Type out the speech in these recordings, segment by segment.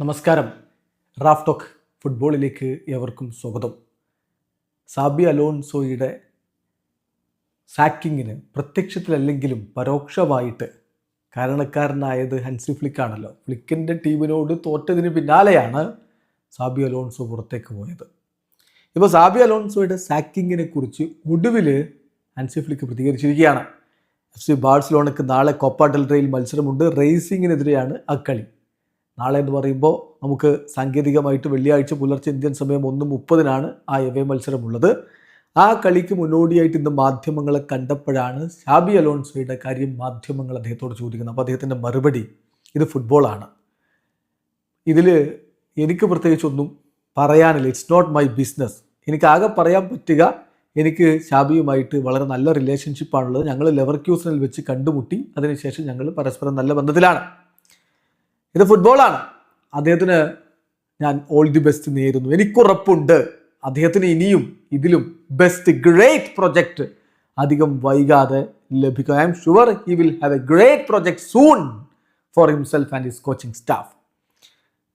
നമസ്കാരം. Raf talk ഫുട്ബോളിലേക്ക് ഏവർക്കും സ്വാഗതം. സാബി അലോൺസോയുടെ സാക്കിങ്ങിന് പ്രത്യക്ഷത്തിലല്ലെങ്കിലും പരോക്ഷമായിട്ട് കാരണക്കാരനായത് ഹൻസി ഫ്ലിക്കാണല്ലോ. ഫ്ലിക്കിന്റെ ടീമിനോട് തോറ്റതിന് പിന്നാലെയാണ് സാബി അലോൺസോ പുറത്തേക്ക് പോയത്. ഇപ്പോൾ സാബി അലോൺസോയുടെ സാക്കിങ്ങിനെ കുറിച്ച് ഒടുവിൽ ഹൻസി ഫ്ലിക്ക് പ്രതികരിച്ചിരിക്കുകയാണ്. എഫ് സി ബാഴ്സലോണയ്ക്ക് നാളെ കൊപ്പ ഡെൽറയിൽ മത്സരമുണ്ട്. റേസിങ്ങിനെതിരെയാണ് ആ കളി. നാളെ എന്ന് പറയുമ്പോൾ നമുക്ക് സാങ്കേതികമായിട്ട് വെള്ളിയാഴ്ച പുലർച്ചെ ഇന്ത്യൻ സമയം ഒന്ന് മുപ്പതിനാണ് ആ എവേ മത്സരമുള്ളത്. ആ കളിക്ക് മുന്നോടിയായിട്ട് ഇന്ന് മാധ്യമങ്ങളെ കണ്ടപ്പോഴാണ് ഷാബി അലോൺസോയുടെ കാര്യം മാധ്യമങ്ങൾ അദ്ദേഹത്തോട് ചോദിക്കുന്നത്. അപ്പോൾ അദ്ദേഹത്തിന്റെ മറുപടി ഇത് ഫുട്ബോളാണ്. ഇതിൽ എനിക്ക് പ്രത്യേകിച്ചൊന്നും പറയാനില്ല. ഇറ്റ്സ് നോട്ട് മൈ ബിസിനസ് എനിക്ക് ആകെ പറയാൻ പറ്റുക എനിക്ക് ഷാബിയുമായിട്ട് വളരെ നല്ല റിലേഷൻഷിപ്പാണുള്ളത് ഞങ്ങൾ ലെവർ ക്യൂസിനിൽ വെച്ച് കണ്ടുമുട്ടി. അതിനുശേഷം ഞങ്ങൾ പരസ്പരം നല്ല ബന്ധത്തിലാണ്. ഇത് ഫുട്ബോളാണ് അദ്ദേഹത്തിന് ഞാൻ ഓൾ ദി ബെസ്റ്റ് നേരുന്നു. എനിക്കുറപ്പുണ്ട്. അദ്ദേഹത്തിന് ഇനിയും ഇതിലും ബെസ്റ്റ് ഗ്രേറ്റ് പ്രൊജക്റ്റ് അധികം വൈകാതെ ലഭിക്കും. I'm sure he will have a great project soon for himself and his coaching staff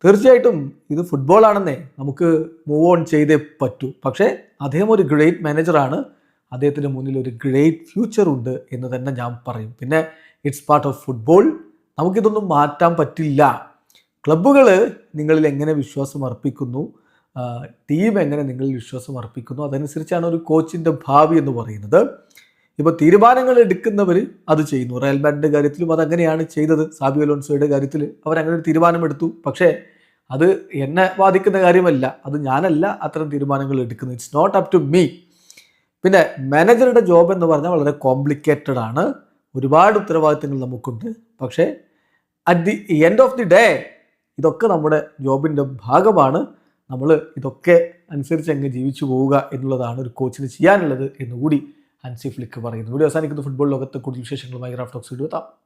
തീർച്ചയായിട്ടും ഇത് ഫുട്ബോളാണെന്നേ നമുക്ക് മൂവ് ഓൺ ചെയ്തേ പറ്റൂ. പക്ഷേ അദ്ദേഹം ഒരു ഗ്രേറ്റ് മാനേജറാണ് അദ്ദേഹത്തിന് മുന്നിൽ ഒരു ഗ്രേറ്റ് ഫ്യൂച്ചർ ഉണ്ട് എന്ന് തന്നെ ഞാൻ പറയും. പിന്നെ ഇറ്റ്സ് പാർട്ട് ഓഫ് ഫുട്ബോൾ നമുക്കിതൊന്നും മാറ്റാൻ പറ്റില്ല. ക്ലബ്ബുകൾ നിങ്ങളിൽ എങ്ങനെ വിശ്വാസം അർപ്പിക്കുന്നു? ടീം എങ്ങനെ നിങ്ങളിൽ വിശ്വാസം അർപ്പിക്കുന്നു? അതനുസരിച്ചാണ് ഒരു കോച്ചിന്റെ ഭാവി എന്ന് പറയുന്നത്. ഇപ്പോൾ തീരുമാനങ്ങൾ എടുക്കുന്നവർ അത് ചെയ്യുന്നു. റയൽ ബാൻഡിന്റെ കാര്യത്തിലും അതങ്ങനെയാണ് ചെയ്തത്. സാബിയോ അലോൺസോയുടെ കാര്യത്തിൽ അവരങ്ങനെ ഒരു തീരുമാനമെടുത്തു. പക്ഷേ അത് എന്നെ ബാധിക്കുന്ന കാര്യമല്ല. അത് ഞാനല്ല അത്തരം തീരുമാനങ്ങൾ എടുക്കുന്നത്. It's not up to me പിന്നെ മാനേജറുടെ ജോബ് എന്ന് പറഞ്ഞാൽ വളരെ കോംപ്ലിക്കേറ്റഡ് ആണ്. ഒരുപാട് ഉത്തരവാദിത്തങ്ങൾ നമുക്കുണ്ട്. പക്ഷേ at the end of the day ഇതൊക്കെ നമ്മുടെ ജോബിന്റെ ഭാഗമാണ്. നമ്മൾ ഇതൊക്കെ അനുസരിച്ച് അങ്ങ് ജീവിച്ചു പോവുക എന്നുള്ളതാണ് ഒരു കോച്ചിന് ചെയ്യാനുള്ളത് എന്നുകൂടി ഹൻസി ഫ്ലിക്ക് പറയുന്നു. വീഡിയോ അവസാനിക്കുന്ന. ഫുട്ബോൾ ലോകത്തെ കൂടുതൽ വിശേഷങ്ങളുമായി റാഫ്റ്റോക്സ് എത്താം.